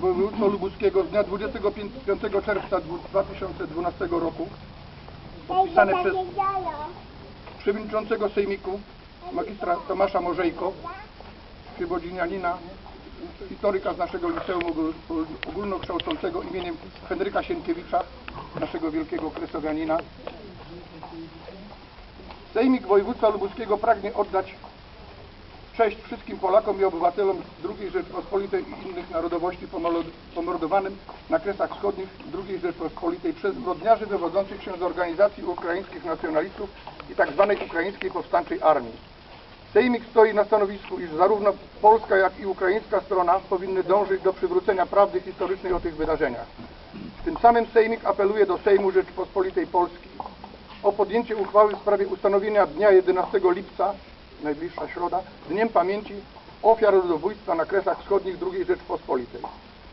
Województwa Lubuskiego z dnia 25 czerwca 2012 roku podpisane przez przewodniczącego Sejmiku magistra Tomasza Morzejko, przywodzinianina, historyka z naszego liceum ogól- ogólnokształcącego imieniem Henryka Sienkiewicza, naszego wielkiego kresowianina. Sejmik Województwa Lubuskiego pragnie oddać cześć wszystkim Polakom i obywatelom II Rzeczpospolitej i innych narodowości pomordowanym na Kresach Wschodnich II Rzeczpospolitej przez zbrodniarzy wywodzących się z organizacji ukraińskich nacjonalistów i tzw. ukraińskiej powstańczej armii. Sejmik stoi na stanowisku, iż zarówno polska, jak i ukraińska strona powinny dążyć do przywrócenia prawdy historycznej o tych wydarzeniach. Tym samym Sejmik apeluje do Sejmu Rzeczypospolitej Polskiej o podjęcie uchwały w sprawie ustanowienia dnia 11 lipca, najbliższa środa, Dniem Pamięci Ofiar Ludobójstwa na Kresach Wschodnich II Rzeczpospolitej.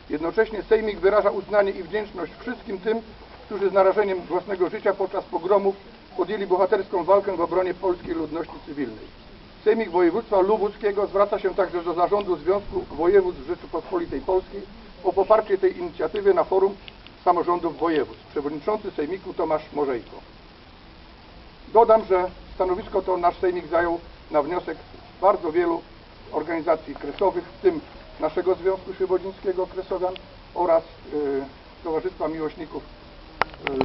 Jednocześnie Sejmik wyraża uznanie i wdzięczność wszystkim tym, którzy z narażeniem własnego życia podczas pogromów podjęli bohaterską walkę w obronie polskiej ludności cywilnej. Sejmik Województwa Lubuskiego zwraca się także do Zarządu Związku Województw Rzeczypospolitej Polskiej o poparcie tej inicjatywy na forum samorządów województw. Przewodniczący Sejmiku Tomasz Morzejko. Dodam, że stanowisko to nasz Sejmik zajął na wniosek bardzo wielu organizacji kresowych, w tym naszego Związku Świebodzińskiego Kresowian oraz y, Towarzystwa Miłośników